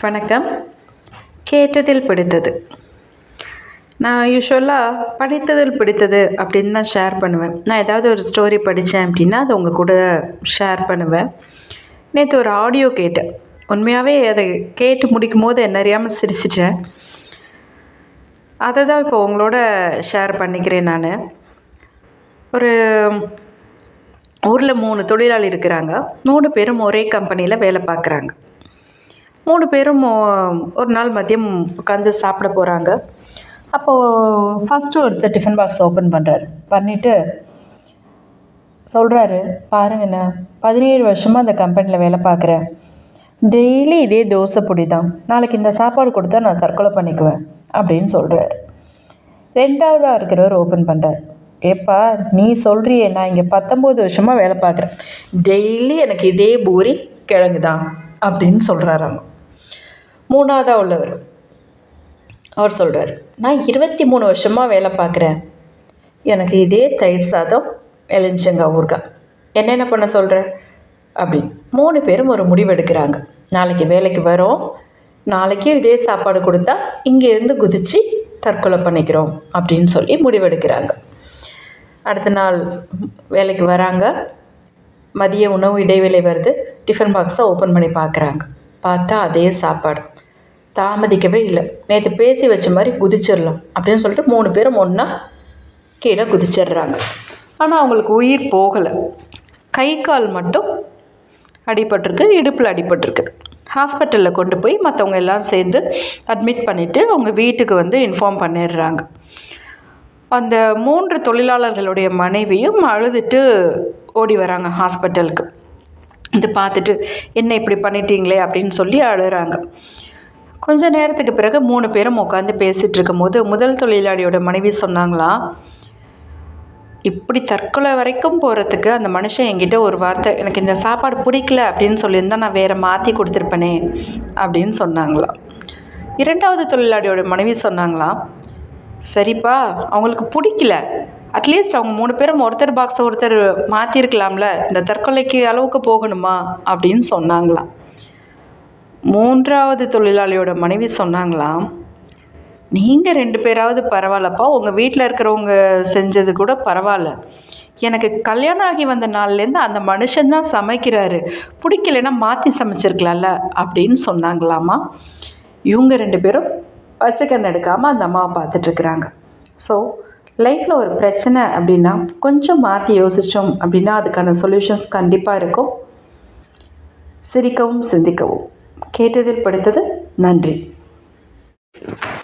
வணக்கம். கேட்டதில் பிடித்தது. நான் யூஸ்வலாக படித்ததில் பிடித்தது அப்படின்னு தான் ஷேர் பண்ணுவேன். நான் ஏதாவது ஒரு ஸ்டோரி படித்தேன் அப்படின்னா அதை உங்கள் கூட ஷேர் பண்ணுவேன். நேற்று ஒரு ஆடியோ கேட்டேன். உண்மையாகவே அதை கேட்டு முடிக்கும் போது என்ன அறியாமல் சிரிச்சிட்டேன். அதை தான் இப்போ உங்களோட ஷேர் பண்ணிக்கிறேன் நான். ஒரு ஊரில் மூணு தொழிலாளி இருக்கிறாங்க. மூணு பேரும் ஒரே கம்பெனியில் வேலை பார்க்குறாங்க. மூணு பேரும் ஒரு நாள் மதியம் உட்காந்து சாப்பிட போகிறாங்க அப்போது ஃபஸ்ட்டு ஒருத்தர் டிஃபன் பாக்ஸ் ஓப்பன் பண்ணுறாரு பண்ணிவிட்டு சொல்கிறாரு பாருங்கண்ணா பதினேழு வருஷமாக அந்த கம்பெனியில் வேலை பார்க்குறேன். டெய்லி இதே தோசை பொடி தான் நாளைக்கு இந்த சாப்பாடு கொடுத்தா நான் தற்கொலை பண்ணிக்குவேன். அப்படின்னு சொல்கிறாரு ரெண்டாவதாக இருக்கிறவர் ஓப்பன் பண்ணுறார் ஏப்பா நீ சொல்கிறியே நான் இங்கே பத்தொம்போது வருஷமாக வேலை பார்க்குறேன். டெய்லி எனக்கு இதே பூரி கிழங்கு தான் அப்படின்னு சொல்கிறாராம் மூணாவதாக உள்ளவர். அவர் சொல்கிறார் நான் இருபத்தி மூணு வருஷமாக வேலை பார்க்குறேன். எனக்கு இதே தயிர் சாதம் எலுமிச்சங்கா ஊறுகாய். என்னென்ன பண்ண சொல்கிற அப்படின்னு. மூணு பேரும் ஒரு முடிவெடுக்கிறாங்க. நாளைக்கு வேலைக்கு வரோம். நாளைக்கு இதே சாப்பாடு கொடுத்தா இங்கேருந்து குதித்து தற்கொலை பண்ணிக்கிறோம் அப்படின்னு சொல்லி முடிவெடுக்கிறாங்க. அடுத்த நாள் வேலைக்கு வராங்க. மதிய உணவு இடைவேளை வருது. டிஃபன் பாக்ஸை ஓப்பன் பண்ணி பார்க்குறாங்க பார்த்தா அதே சாப்பாடு. தாமதிக்கவே இல்லை. நேற்று பேசி வச்ச மாதிரி குதிச்சிடலாம் அப்படின்னு சொல்லிட்டு மூணு பேரும் ஒன்றா கீழே குதிச்சிடுறாங்க. ஆனால் அவங்களுக்கு உயிர் போகலை. கை கால் மட்டும் அடிபட்டிருக்கு இடுப்பில் அடிபட்டிருக்குது ஹாஸ்பிட்டலில் கொண்டு போய் மற்றவங்க எல்லாம் சேர்ந்து அட்மிட் பண்ணிவிட்டு அவங்க வீட்டுக்கு வந்து இன்ஃபார்ம் பண்ணிடுறாங்க. அந்த மூன்று தொழிலாளர்களுடைய மனைவியும் அழுதுட்டு ஓடி வராங்க ஹாஸ்பிட்டலுக்கு. இது பார்த்துட்டு என்ன இப்படி பண்ணிட்டீங்களே? அப்படின்னு சொல்லி அழுகிறாங்க கொஞ்ச நேரத்துக்கு பிறகு மூணு பேரும் உட்காந்து பேசிகிட்டு இருக்கும்போது முதல் தொழிலாளியோட மனைவி சொன்னாங்களா இப்படி தற்கொலை வரைக்கும் போகிறதுக்கு அந்த மனுஷன் என்கிட்ட ஒரு வார்த்தை எனக்கு இந்த சாப்பாடு பிடிக்கல அப்படின்னு சொல்லியிருந்தா நான் வேறு மாற்றி கொடுத்துருப்பேனே அப்படின்னு சொன்னாங்களாம் இரண்டாவது தொழிலாளியோட மனைவி சொன்னாங்களாம் சரிப்பா அவங்களுக்கு பிடிக்கல. அட்லீஸ்ட் அவங்க மூணு பேரும் ஒருத்தர் பாக்ஸை ஒருத்தர் மாற்றிருக்கலாம்ல இந்த தற்கொலைக்கு அளவுக்கு போகணுமா? அப்படின்னு சொன்னாங்களாம். மூன்றாவது தொழிலாளியோட மனைவி சொன்னாங்களாம் நீங்கள் ரெண்டு பேராவது பரவாயில்லப்பா உங்கள் வீட்டில் இருக்கிறவங்க செஞ்சது கூட பரவாயில்ல. எனக்கு கல்யாணம் ஆகி வந்த நாள்லேருந்து அந்த மனுஷன்தான் சமைக்கிறாரு. பிடிக்கலைன்னா மாற்றி சமைச்சிருக்கலாம்ல அப்படின்னு சொன்னாங்களாமா. இவங்க ரெண்டு பேரும் பச்சைக்கண் எடுக்காமல் அந்த அம்மாவை பார்த்துட்ருக்குறாங்க. ஸோ லைஃப்பில் ஒரு பிரச்சனை அப்படின்னா கொஞ்சம் மாற்றி யோசித்தோம் அப்படின்னா அதுக்கான சொல்யூஷன்ஸ் கண்டிப்பாக இருக்கும். சிரிக்கவும் சிந்திக்கவும். கேட்டதில் படித்தது நன்றி.